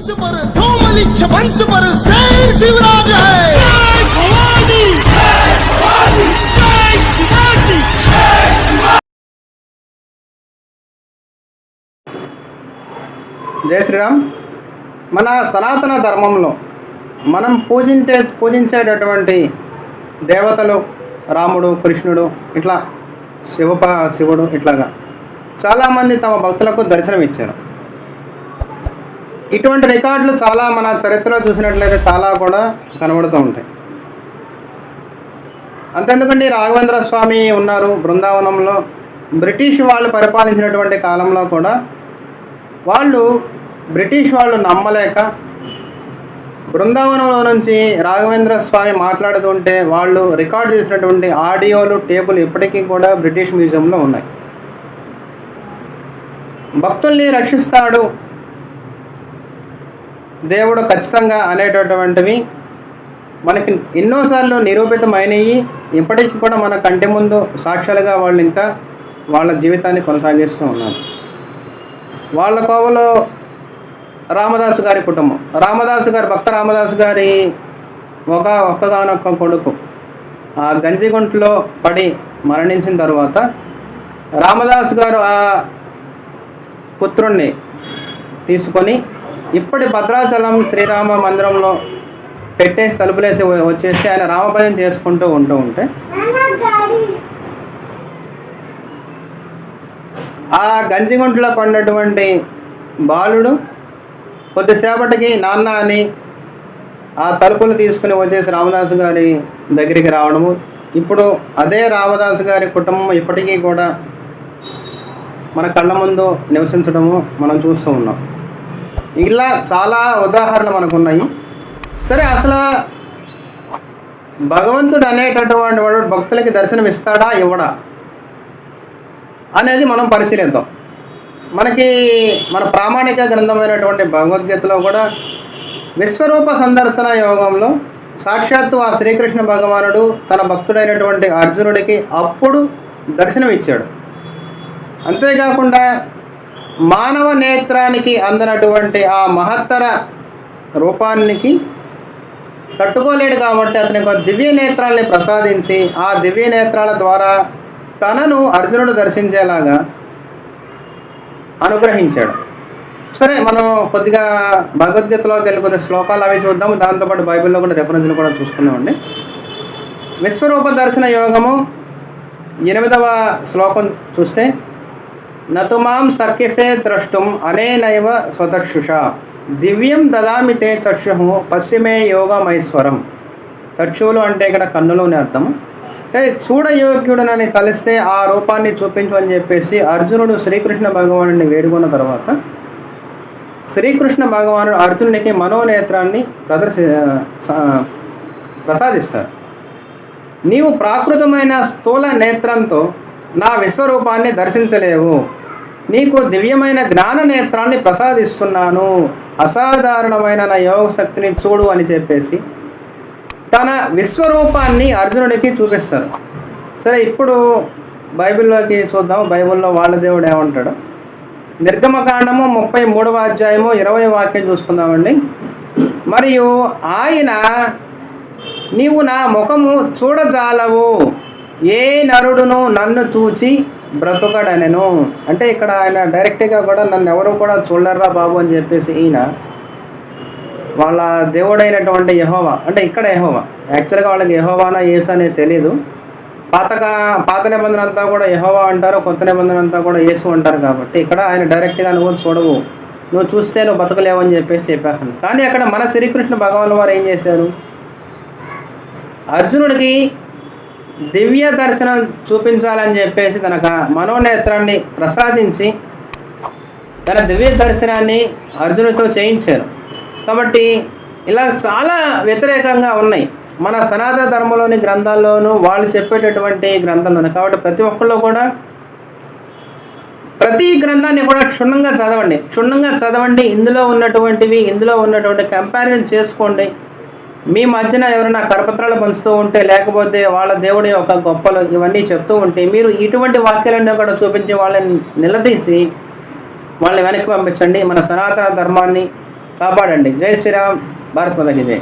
वंश पर धूमलिच्छ वंश पर शेर शिवराज है జై శ్రీరామ్ మన సనాతన ధర్మంలో మనం పూజించే పూజించేటటువంటి దేవతలు రాముడు కృష్ణుడు ఇట్లా శివప శివుడు ఇట్లాగా చాలామంది తమ భక్తులకు దర్శనం ఇచ్చారు ఇటువంటి రికార్డులు చాలా మన చరిత్రలో చూసినట్లయితే చాలా కూడా కనబడుతూ ఉంటాయి. అంతెందుకండి రాఘవేంద్ర స్వామి ఉన్నారు బృందావనంలో. బ్రిటిష్ వాళ్ళు పరిపాలించినటువంటి కాలంలో కూడా వాళ్ళు బ్రిటిష్ వాళ్ళు నమ్మలేక బృందావనంలో నుంచి రాఘవేంద్ర స్వామి మాట్లాడుతుంటే వాళ్ళు రికార్డ్ చేసినటువంటి ఆడియోలు టేపులు ఇప్పటికీ కూడా బ్రిటిష్ మ్యూజియంలో ఉన్నాయి. భక్తుల్ని రక్షిస్తాడు దేవుడు ఖచ్చితంగా అనేటటువంటివి మనకి ఎన్నోసార్లు నిరూపితమైనవి ఇప్పటికీ కూడా మన కంటి ముందు సాక్ష్యాలుగా వాళ్ళు ఇంకా వాళ్ళ జీవితాన్ని కొనసాగిస్తూ ఉన్నారు. వాళ్ళ కోవలో రామదాసు గారి కుటుంబం. రామదాసు గారి భక్త రామదాసు గారి ఒక ఒక్కగానొక్క కొడుకు. ఆ గంజిగుంట్లో పడి మరణించిన తర్వాత రామదాసు గారు ఆ పుత్రుణ్ణి తీసుకొని ఇప్పటి భద్రాచలం శ్రీరామ మందిరంలో పెట్టేసి తలుపులేసి వచ్చేసి ఆయన రామభజన చేసుకుంటూ ఉంటూ ఉంటే ఆ గంజిగుంటలో పడినటువంటి బాలుడు కొద్దిసేపటికి నాన్న అని ఆ తలుపులు తీసుకుని వచ్చేసి రామదాసు గారి దగ్గరికి రావడము. ఇప్పుడు అదే రామదాసు గారి కుటుంబం ఇప్పటికీ కూడా మన కళ్ళ ముందు నివసించడము మనం చూస్తూ ఉన్నాం. ఇలా చాలా ఉదాహరణలు మనకు ఉన్నాయి సరే అసలు భగవంతుడు అనేటటువంటి వాడు భక్తులకి దర్శనం ఇస్తాడా ఇవ్వడా అనేది మనం పరిశీలిద్దాం. మనకి మన ప్రామాణిక గ్రంథమైనటువంటి భగవద్గీతలో కూడా విశ్వరూప సందర్శన యోగంలో సాక్షాత్తు ఆ శ్రీకృష్ణ భగవానుడు తన భక్తుడైనటువంటి అర్జునుడికి అప్పుడు దర్శనం ఇచ్చాడు అంతేకాకుండా మానవ నేత్రానికి అందనటువంటి ఆ మహత్తర రూపానికి తట్టుకోలేడు కాబట్టి అతనికి ఒక దివ్య నేత్రాల్ని ప్రసాదించి ఆ దివ్య నేత్రాల ద్వారా తనను అర్జునుడు దర్శించేలాగా అనుగ్రహించాడు. సరే మనం కొద్దిగా భగవద్గీతలోకి వెళ్ళి కొన్ని శ్లోకాలు అవి చూద్దాము. దాంతోపాటు బైబిల్లో కూడా రెఫరెన్స్లు కూడా చూసుకున్నామండి విశ్వరూప దర్శన యోగము ఎనిమిదవ శ్లోకం చూస్తే నతు మాం సఖ్యసే ద్రష్టుం అనేనైవ స్వచక్షుష. దివ్యం దదామి తే చక్షు పశ్చిమే యోగమైశ్వరం. చక్షువులు అంటే ఇక్కడ కన్నులు అని అర్థం. అంటే చూడయోగ్యుడునని తలిస్తే ఆ రూపాన్ని చూపించు అని చెప్పేసి అర్జునుడు శ్రీకృష్ణ భగవానుడిని వేడుకున్న తర్వాత శ్రీకృష్ణ భగవానుడు అర్జునునికి మనోనేత్రాన్ని ప్రదర్శి ప్రసాదిస్తారు. నీవు ప్రాకృతమైన స్థూల నేత్రంతో నా విశ్వరూపాన్ని దర్శించలేవు. నీకు దివ్యమైన జ్ఞాన నేత్రాన్ని ప్రసాదిస్తున్నాను. అసాధారణమైన నా యోగ శక్తిని చూడు అని చెప్పేసి తన విశ్వరూపాన్ని అర్జునుడికి చూపిస్తారు. సరే ఇప్పుడు బైబిల్లోకి చూద్దాం. బైబిల్లో వాళ్ళ దేవుడు ఏమంటాడు? నిర్గమకాండము ముప్పై మూడవ అధ్యాయము ఇరవై వాక్యం చూసుకుందామండి. మరియు ఆయన నీవు నా ముఖము చూడజాలవు. ఏ నరుడును నన్ను చూచి బ్రతుకడనెను అంటే ఇక్కడ ఆయన డైరెక్ట్గా కూడా నన్ను ఎవరు కూడా చూడరా బాబు అని చెప్పేసి ఈయన వాళ్ళ దేవుడైనటువంటి యహోవా అంటే ఇక్కడ యహోవా యాక్చువల్గా వాళ్ళకి యహోవానా యేసు అనేది తెలియదు పాతగా పాత నిబంధన అంతా కూడా యహోవా అంటారు కొత్త నిబంధన అంతా కూడా యేసు అంటారు కాబట్టి ఇక్కడ ఆయన డైరెక్ట్గా నువ్వు చూడవు. నువ్వు చూస్తే నువ్వు బతకలేవు అని చెప్పేసి చెప్పేస్తాను కానీ అక్కడ మన శ్రీకృష్ణ భగవాన్ వారు ఏం చేశారు? అర్జునుడికి దివ్య దర్శనం చూపించాలని చెప్పేసి తన మనోనేత్రాన్ని ప్రసాదించి తన దివ్య దర్శనాన్ని అర్జునుడితో చేయించారు. కాబట్టి ఇలా చాలా వ్యతిరేకంగా ఉన్నాయి. మన సనాతన ధర్మంలోని గ్రంథాల్లోనూ వాళ్ళు చెప్పేటటువంటి గ్రంథాల్లోనూ కాబట్టి ప్రతి ఒక్కళ్ళు కూడా ప్రతి గ్రంథాన్ని కూడా క్షుణ్ణంగా చదవండి. క్షుణ్ణంగా చదవండి. ఇందులో ఉన్నటువంటివి ఇందులో ఉన్నటువంటి కంపారిజన్ చేసుకోండి. మీ మధ్యన ఎవరైనా కరపత్రాలు పంచుతూ ఉంటే లేకపోతే వాళ్ళ దేవుడి యొక్క గొప్పలు ఇవన్నీ చెప్తూ ఉంటే మీరు ఇటువంటి వాక్యాలన్నీ కూడా చూపించి వాళ్ళని నిలదీసి వాళ్ళని వెనక్కి పంపించండి. మన సనాతన ధర్మాన్ని కాపాడండి. జై శ్రీరామ్. భారత్ మాతకి జై.